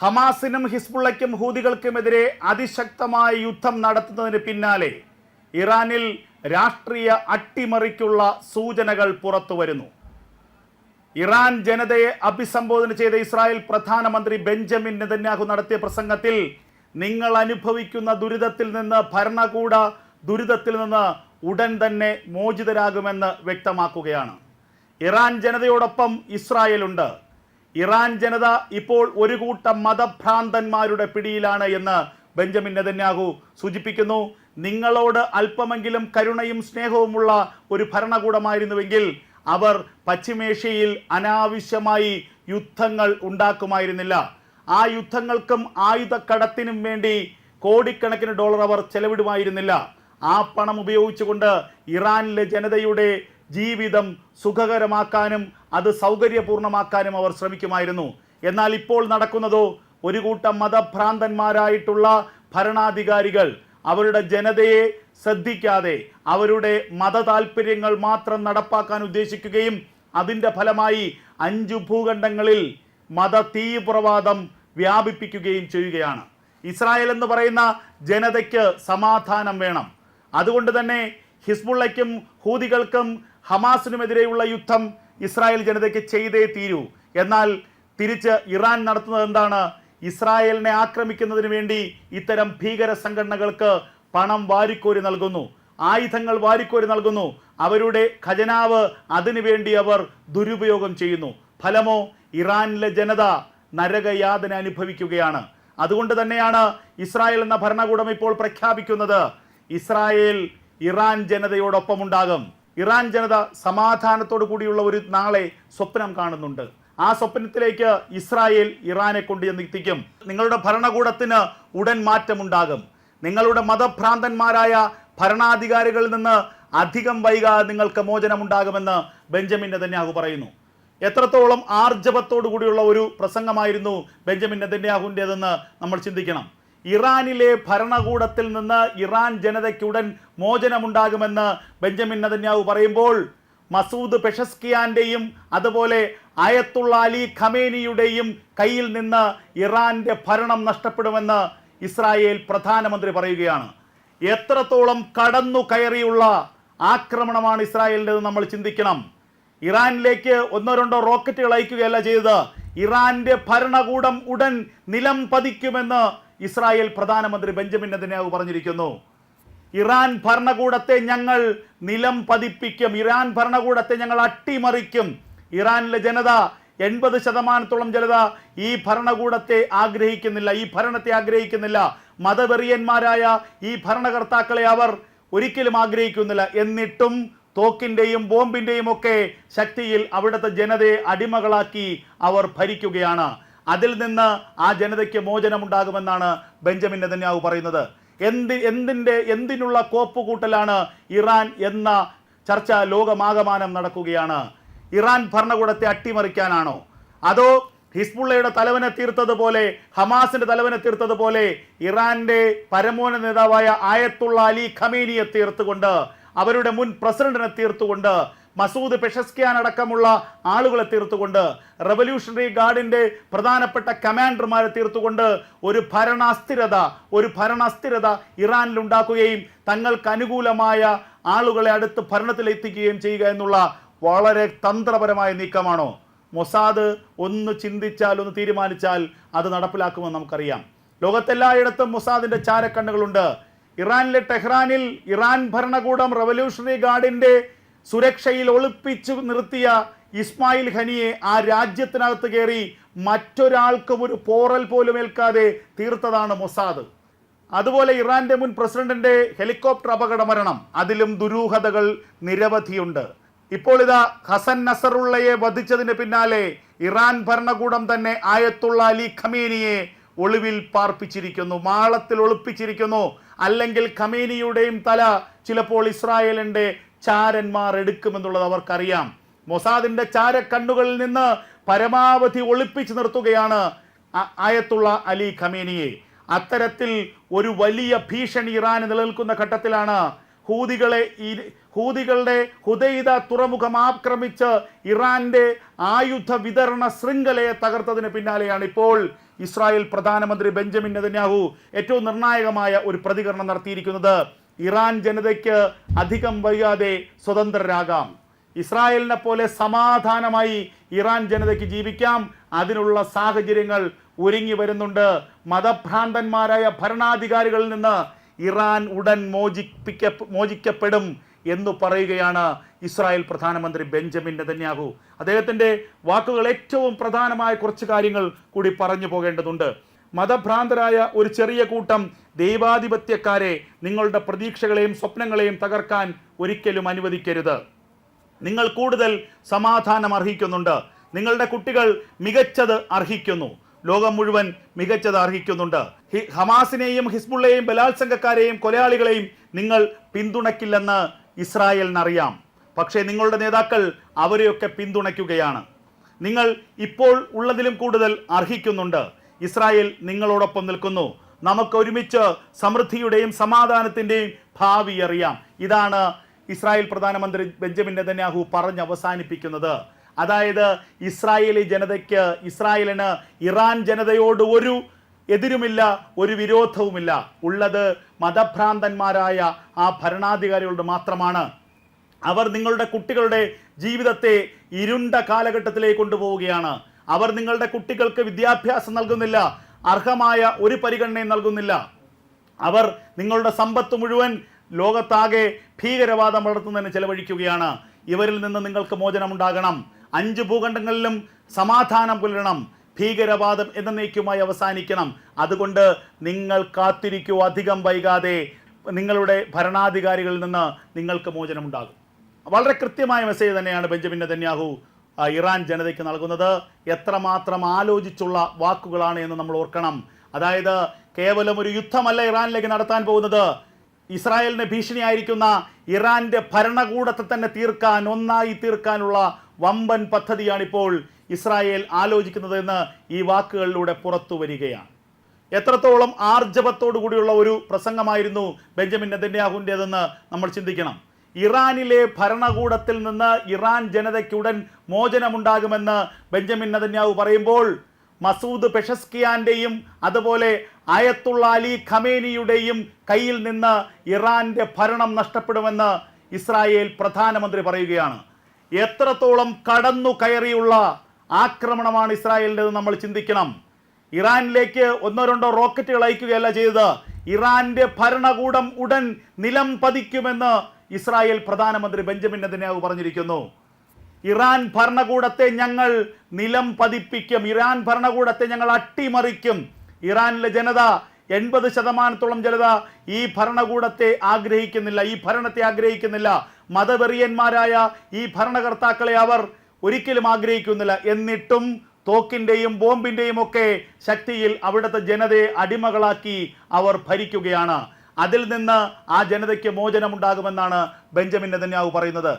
ഹമാസിനും ഹിസ്ബുള്ളയ്ക്കും ഹൂതികൾക്കുമെതിരെ അതിശക്തമായ യുദ്ധം നടത്തുന്നതിന് പിന്നാലെ ഇറാനിൽ രാഷ്ട്രീയ അട്ടിമറിക്കുള്ള സൂചനകൾ പുറത്തു വരുന്നു. ഇറാൻ ജനതയെ അഭിസംബോധന ചെയ്ത ഇസ്രായേൽ പ്രധാനമന്ത്രി ബെഞ്ചമിൻ നെതന്യാഹു നടത്തിയ പ്രസംഗത്തിൽ നിങ്ങൾ അനുഭവിക്കുന്ന ദുരിതത്തിൽ നിന്ന് ഭരണകൂട ദുരിതത്തിൽ നിന്ന് ഉടൻ തന്നെ മോചിതരാകുമെന്ന് വ്യക്തമാക്കുകയാണ്. ഇറാൻ ജനതയോടൊപ്പം ഇസ്രായേലുണ്ട്. ഇറാൻ ജനത ഇപ്പോൾ ഒരു കൂട്ടം മതഭ്രാന്തന്മാരുടെ പിടിയിലാണ് എന്ന് ബെഞ്ചമിൻ നെതന്യാഹു സൂചിപ്പിക്കുന്നു. നിങ്ങളോട് അല്പമെങ്കിലും കരുണയും സ്നേഹവുമുള്ള ഒരു ഭരണകൂടമായിരുന്നുവെങ്കിൽ അവർ പശ്ചിമേഷ്യയിൽ അനാവശ്യമായി യുദ്ധങ്ങൾ ഉണ്ടാക്കുമായിരുന്നില്ല. ആ യുദ്ധങ്ങൾക്കും ആയുധക്കടത്തിനും വേണ്ടി കോടിക്കണക്കിന് ഡോളർ അവർ ചെലവിടുമായിരുന്നില്ല. ആ പണം ഉപയോഗിച്ചുകൊണ്ട് ഇറാനിലെ ജനതയുടെ ജീവിതം സുഖകരമാക്കാനും അത് സൗകര്യപൂർണമാക്കാനും അവർ ശ്രമിക്കുമായിരുന്നു. എന്നാൽ ഇപ്പോൾ നടക്കുന്നതോ ഒരു കൂട്ടം മതഭ്രാന്തന്മാരായിട്ടുള്ള ഭരണാധികാരികൾ അവരുടെ ജനതയെ ശ്രദ്ധിക്കാതെ അവരുടെ മത താല്പര്യങ്ങൾ മാത്രം നടപ്പാക്കാൻ ഉദ്ദേശിക്കുകയും അതിന്റെ ഫലമായി അഞ്ചു ഭൂഖണ്ഡങ്ങളിൽ മത തീവ്രവാദം വ്യാപിപ്പിക്കുകയും ചെയ്യുകയാണ്. ഇസ്രായേൽ എന്ന് പറയുന്ന ജനതയ്ക്ക് സമാധാനം വേണം. അതുകൊണ്ട് തന്നെ ഹിസ്ബുള്ളയ്ക്കും ഹൂതികൾക്കും ഹമാസിനുമെതിരെയുള്ള യുദ്ധം ഇസ്രായേൽ ജനതയ്ക്ക് ചെയ്തേ തീരൂ. എന്നാൽ തിരിച്ച് ഇറാൻ നടത്തുന്നത് എന്താണ്? ഇസ്രായേലിനെ ആക്രമിക്കുന്നതിന് വേണ്ടി ഇത്തരം ഭീകര സംഘടനകൾക്ക് പണം വാരിക്കോരി നൽകുന്നു. ആയുധങ്ങൾ വാരിക്കോരി നൽകുന്നു. അവരുടെ ഖജനാവ് അതിനുവേണ്ടി അവർ ദുരുപയോഗം ചെയ്യുന്നു. ഫലമോ? ഇറാനിലെ ജനത നരകയാതന അനുഭവിക്കുകയാണ്. അതുകൊണ്ട് തന്നെയാണ് ഇസ്രായേൽ എന്ന ഭരണകൂടം ഇപ്പോൾ പ്രഖ്യാപിക്കുന്നത്. ഇസ്രായേൽ ഇറാൻ ജനതയോടൊപ്പം ഉണ്ടാകും ഇറാൻ ജനത സമാധാനത്തോടു കൂടിയുള്ള ഒരു നാളെ സ്വപ്നം കാണുന്നുണ്ട്. ആ സ്വപ്നത്തിലേക്ക് ഇസ്രായേൽ ഇറാനെ കൊണ്ട് എത്തിക്കും. നിങ്ങളുടെ ഭരണകൂടത്തിന് ഉടൻ മാറ്റമുണ്ടാകും. നിങ്ങളുടെ മതഭ്രാന്തന്മാരായ ഭരണാധികാരികളിൽ നിന്ന് അധികം വൈകാതെ നിങ്ങൾക്ക് മോചനമുണ്ടാകുമെന്ന് ബെഞ്ചമിൻ നെതന്യാഹു പറയുന്നു. എത്രത്തോളം ആർജവത്തോടു കൂടിയുള്ള ഒരു പ്രസംഗമായിരുന്നു ബെഞ്ചമിൻ നെതന്യാഹുവിന്റെതെന്ന് നമ്മൾ ചിന്തിക്കണം. ഇറാനിലെ ഭരണകൂടത്തിൽ നിന്ന് ഇറാൻ ജനതയ്ക്കുടൻ മോചനമുണ്ടാകുമെന്ന് ബെഞ്ചമിൻ നദന്യാവ് പറയുമ്പോൾ മസൂദ് പെഷസ്കിയാന്റെയും അതുപോലെ അയത്തുള്ള അലി ഖമേനിയുടെയും കയ്യിൽ നിന്ന് ഇറാന്റെ ഭരണം നഷ്ടപ്പെടുമെന്ന് ഇസ്രായേൽ പ്രധാനമന്ത്രി പറയുകയാണ്. എത്രത്തോളം കടന്നു കയറിയുള്ള ആക്രമണമാണ് ഇസ്രായേലിന്റെത് നമ്മൾ ചിന്തിക്കണം. ഇറാനിലേക്ക് ഒന്നോ രണ്ടോ റോക്കറ്റുകൾ അയക്കുകയല്ല ചെയ്തത്. ഇറാന്റെ ഭരണകൂടം ഉടൻ നിലം പതിക്കുമെന്ന് ഇസ്രായേൽ പ്രധാനമന്ത്രി ബെഞ്ചമിൻ നെതന്യാഹു പറഞ്ഞിരിക്കുന്നു ഇറാൻ ഭരണകൂടത്തെ ഞങ്ങൾ നിലം പതിപ്പിക്കും ഇറാൻ ഭരണകൂടത്തെ ഞങ്ങൾ അട്ടിമറിക്കും. ഇറാനിലെ ജനത എൺപത് ശതമാനത്തോളം ജനത ഈ ഭരണകൂടത്തെ ആഗ്രഹിക്കുന്നില്ല ഈ ഭരണത്തെ ആഗ്രഹിക്കുന്നില്ല. മതവെറിയന്മാരായ ഈ ഭരണകർത്താക്കളെ അവർ ഒരിക്കലും ആഗ്രഹിക്കുന്നില്ല. എന്നിട്ടും തോക്കിന്റെയും ബോംബിന്റെയും ഒക്കെ ശക്തിയിൽ അവിടുത്തെ ജനതയെ അടിമകളാക്കി അവർ ഭരിക്കുകയാണ്. അതിൽ നിന്ന് ആ ജനതയ്ക്ക് മോചനമുണ്ടാകുമെന്നാണ് ബെഞ്ചമിൻ നെതന്യാഹു പറയുന്നത്. എന്തി എന്തിന്റെ എന്തിനുള്ള കോപ്പ് കൂട്ടലാണ് ഇറാൻ എന്ന ചർച്ച ലോകമാകമാനം നടക്കുകയാണ്. ഇറാൻ ഭരണകൂടത്തെ അട്ടിമറിക്കാനാണോ? അതോ ഹിസ്ബുള്ളയുടെ തലവനെ തീർത്തതുപോലെ ഹമാസിന്റെ തലവനെ തീർത്തതുപോലെ ഇറാന്റെ പരമോന്നത നേതാവായ ആയത്തുള്ള അലി ഖമീനിയെ തീർത്തുകൊണ്ട് അവരുടെ മുൻ പ്രസിഡന്റിനെ തീർത്തുകൊണ്ട് മസൂദ് പെഷസ്കിയാൻ അടക്കമുള്ള ആളുകളെ തീർത്തുകൊണ്ട് റവല്യൂഷണറി ഗാർഡിന്റെ പ്രധാനപ്പെട്ട കമാൻഡർമാരെ തീർത്തുകൊണ്ട് ഒരു ഭരണാസ്ഥിരത ഒരു ഭരണാസ്ഥിരത ഇറാനിൽ ഉണ്ടാക്കുകയും തങ്ങൾക്ക് അനുകൂലമായ ആളുകളെ അടുത്ത് ഭരണത്തിലെത്തിക്കുകയും ചെയ്യുക എന്നുള്ള വളരെ തന്ത്രപരമായ നീക്കമാണോ? മൊസാദ് ഒന്ന് ചിന്തിച്ചാൽ ഒന്ന് തീരുമാനിച്ചാൽ അത് നടപ്പിലാക്കുമെന്ന് നമുക്കറിയാം. ലോകത്തെല്ലായിടത്തും മൊസാദിന്റെ ചാരക്കണ്ണുകളുണ്ട്. ഇറാനിലെ ടെഹ്റാനിൽ ഇറാൻ ഭരണകൂടം റവല്യൂഷണറി ഗാർഡിന്റെ സുരക്ഷയിൽ ഒളിപ്പിച്ചു നിർത്തിയ ഇസ്മായിൽ ഖനിയെ ആ രാജ്യത്തിനകത്ത് കയറി മറ്റൊരാൾക്കും ഒരു പോറൽ പോലും ഏൽക്കാതെ തീർത്തതാണ് മൊസാദ്. അതുപോലെ ഇറാന്റെ മുൻ പ്രസിഡന്റിന്റെ ഹെലികോപ്റ്റർ അപകട മരണം അതിലും ദുരൂഹതകൾ നിരവധിയുണ്ട്. ഇപ്പോൾ ഇതാ ഹസൻ നസറുള്ളയെ വധിച്ചതിന് പിന്നാലെ ഇറാൻ ഭരണകൂടം തന്നെ ആയത്തുള്ള അലി ഖമീനിയെ ഒളിവിൽ പാർപ്പിച്ചിരിക്കുന്നു മാളത്തിൽ ഒളിപ്പിച്ചിരിക്കുന്നു. അല്ലെങ്കിൽ ഖമീനിയുടെയും തല ചിലപ്പോൾ ഇസ്രായേലിന്റെ ചാരന്മാർ എടുക്കുമെന്നുള്ളത് അവർക്കറിയാം. മൊസാദിന്റെ ചാരക്കണ്ണുകളിൽ നിന്ന് പരമാവധി ഒളിപ്പിച്ചു നിർത്തുകയാണ് ആയത്തുള്ള അലി ഖമീനിയെ. അത്തരത്തിൽ ഒരു വലിയ ഭീഷണി ഇറാന് നിലനിൽക്കുന്ന ഘട്ടത്തിലാണ് ഹൂതികളെ ഹൂതികളുടെ ഹുദൈദ തുറമുഖം ആക്രമിച്ച് ഇറാന്റെ ആയുധ വിതരണ ശൃംഖലയെ തകർത്തതിന് പിന്നാലെയാണ് ഇപ്പോൾ ഇസ്രായേൽ പ്രധാനമന്ത്രി ബെഞ്ചമിൻ നെതന്യാഹു ഏറ്റവും നിർണായകമായ ഒരു പ്രതികരണം നടത്തിയിരിക്കുന്നത്. ഇറാൻ ജനതയ്ക്ക് അധികം വൈകാതെ സ്വതന്ത്രരാകാം. ഇസ്രായേലിനെ പോലെ സമാധാനമായി ഇറാൻ ജനതയ്ക്ക് ജീവിക്കാം. അതിനുള്ള സാഹചര്യങ്ങൾ ഒരുങ്ങി വരുന്നുണ്ട്. മതഭ്രാന്തന്മാരായ ഭരണാധികാരികളിൽ നിന്ന് ഇറാൻ ഉടൻ മോചിപ്പിക്ക മോചിക്കപ്പെടും എന്ന് പറയുകയാണ് ഇസ്രായേൽ പ്രധാനമന്ത്രി ബെഞ്ചമിൻ നെതന്യാഹു. അദ്ദേഹത്തിന്റെ വാക്കുകൾ ഏറ്റവും പ്രധാനമായ കുറച്ച് കാര്യങ്ങൾ കൂടി പറഞ്ഞു പോകേണ്ടതുണ്ട്. മതഭ്രാന്തരായ ഒരു ചെറിയ കൂട്ടം ദൈവാധിപത്യക്കാരെ നിങ്ങളുടെ പ്രതീക്ഷകളെയും സ്വപ്നങ്ങളെയും തകർക്കാൻ ഒരിക്കലും അനുവദിക്കരുത്. നിങ്ങൾ കൂടുതൽ സമാധാനം അർഹിക്കുന്നുണ്ട്. നിങ്ങളുടെ കുട്ടികൾ മികച്ചത് അർഹിക്കുന്നു. ലോകം മുഴുവൻ മികച്ചത് അർഹിക്കുന്നുണ്ട്. ഹമാസിനെയും ഹിസ്ബുള്ളയെയും ബലാത്സംഗക്കാരെയും കൊലയാളികളെയും നിങ്ങൾ പിന്തുണയ്ക്കില്ലെന്ന് ഇസ്രായേലിനറിയാം. പക്ഷേ നിങ്ങളുടെ നേതാക്കൾ അവരെയൊക്കെ പിന്തുണയ്ക്കുകയാണ്. നിങ്ങൾ ഇപ്പോൾ ഉള്ളതിലും കൂടുതൽ അർഹിക്കുന്നുണ്ട്. ഇസ്രായേൽ നിങ്ങളോടൊപ്പം നിൽക്കുന്നു. നമുക്ക് ഒരുമിച്ച് സമൃദ്ധിയുടെയും സമാധാനത്തിന്റെയും ഭാവി അറിയാം. ഇതാണ് ഇസ്രായേൽ പ്രധാനമന്ത്രി ബെഞ്ചമിൻ നെതന്യാഹു പറഞ്ഞ് അവസാനിപ്പിക്കുന്നത്. അതായത് ഇസ്രായേലി ജനതയ്ക്ക് ഇസ്രായേലിന് ഇറാൻ ജനതയോട് ഒരു എതിരുമില്ല ഒരു വിരോധവുമില്ല. ഉള്ളത് മതഭ്രാന്തന്മാരായ ആ ഭരണാധികാരികളുടെ മാത്രമാണ്. അവർ നിങ്ങളുടെ കുട്ടികളുടെ ജീവിതത്തെ ഇരുണ്ട കാലഘട്ടത്തിലേക്ക് കൊണ്ടുപോവുകയാണ്. അവർ നിങ്ങളുടെ കുട്ടികൾക്ക് വിദ്യാഭ്യാസം നൽകുന്നില്ല അർഹമായ ഒരു പരിഗണനയും നൽകുന്നില്ല. അവർ നിങ്ങളുടെ സമ്പത്ത് മുഴുവൻ ലോകത്താകെ ഭീകരവാദം വളർത്തുന്നതിന് ചെലവഴിക്കുകയാണ്. ഇവരിൽ നിന്ന് നിങ്ങൾക്ക് മോചനമുണ്ടാകണം. അഞ്ച് ഭൂഖണ്ഡങ്ങളിലും സമാധാനം പുലരണം. ഭീകരവാദം എന്നേക്കുമായി അവസാനിക്കണം. അതുകൊണ്ട് നിങ്ങൾ കാത്തിരിക്കൂ അധികം വൈകാതെ നിങ്ങളുടെ ഭരണാധികാരികളിൽ നിന്ന് നിങ്ങൾക്ക് മോചനമുണ്ടാകും. വളരെ കൃത്യമായ മെസ്സേജ് തന്നെയാണ് ബെഞ്ചമിൻ നെതന്യാഹു ഇറാൻ ജനതയ്ക്ക് നൽകുന്നത് എത്രമാത്രം ആലോചിച്ചുള്ള വാക്കുകളാണ് എന്ന് നമ്മൾ ഓർക്കണം. അതായത് കേവലം ഒരു യുദ്ധമല്ല ഇറാനിലേക്ക് നടത്താൻ പോകുന്നത്. ഇസ്രായേലിന് ഭീഷണിയായിരിക്കുന്ന ഇറാന്റെ ഭരണകൂടത്തെ തന്നെ തീർക്കാൻ ഒന്നായി തീർക്കാനുള്ള വമ്പൻ പദ്ധതിയാണിപ്പോൾ ഇസ്രായേൽ ആലോചിക്കുന്നത് എന്ന് ഈ വാക്കുകളിലൂടെ പുറത്തു വരികയാണ്. എത്രത്തോളം ആർജവത്തോടു കൂടിയുള്ള ഒരു പ്രസംഗമായിരുന്നു ബെഞ്ചമിൻ നെതന്യാഹുവിന്റെതെന്ന് നമ്മൾ ചിന്തിക്കണം. ഇറാനിലെ ഭരണകൂടത്തിൽ നിന്ന് ഇറാൻ ജനതയ്ക്കുടൻ മോചനമുണ്ടാകുമെന്ന് ബെഞ്ചമിൻ നദന്യാവ് പറയുമ്പോൾ മസൂദ് പെഷസ്കിയാന്റെയും അതുപോലെ അയത്തുള്ള അലി ഖമേനിയുടെയും കയ്യിൽ നിന്ന് ഇറാന്റെ ഭരണം നഷ്ടപ്പെടുമെന്ന് ഇസ്രായേൽ പ്രധാനമന്ത്രി പറയുകയാണ്. എത്രത്തോളം കടന്നു കയറിയുള്ള ആക്രമണമാണ് ഇസ്രായേലിന്റെത് നമ്മൾ ചിന്തിക്കണം. ഇറാനിലേക്ക് ഒന്നോ രണ്ടോ റോക്കറ്റുകൾ അയക്കുകയല്ല ചെയ്തത്. ഇറാന്റെ ഭരണകൂടം ഉടൻ നിലം പതിക്കുമെന്ന് ഇസ്രായേൽ പ്രധാനമന്ത്രി ബെഞ്ചമിൻ നെതന്യാഹു പറഞ്ഞിരിക്കുന്നു ഇറാൻ ഭരണകൂടത്തെ ഞങ്ങൾ നിലം പതിപ്പിക്കും ഇറാൻ ഭരണകൂടത്തെ ഞങ്ങൾ അട്ടിമറിക്കും. ഇറാനിലെ ജനത എൺപത് ശതമാനത്തോളം ജനത ഈ ഭരണകൂടത്തെ ആഗ്രഹിക്കുന്നില്ല ഈ ഭരണത്തെ ആഗ്രഹിക്കുന്നില്ല. മതവെറിയന്മാരായ ഈ ഭരണകർത്താക്കളെ അവർ ഒരിക്കലും ആഗ്രഹിക്കുന്നില്ല. എന്നിട്ടും തോക്കിന്റെയും ബോംബിന്റെയും ഒക്കെ ശക്തിയിൽ അവിടുത്തെ ജനതയെ അടിമകളാക്കി അവർ ഭരിക്കുകയാണ്. അതിൽ നിന്ന് ആ ജനതയ്ക്ക് മോചനമുണ്ടാകുമെന്നാണ് ബെഞ്ചമിൻ നെതന്യാഹു പറയുന്നത്.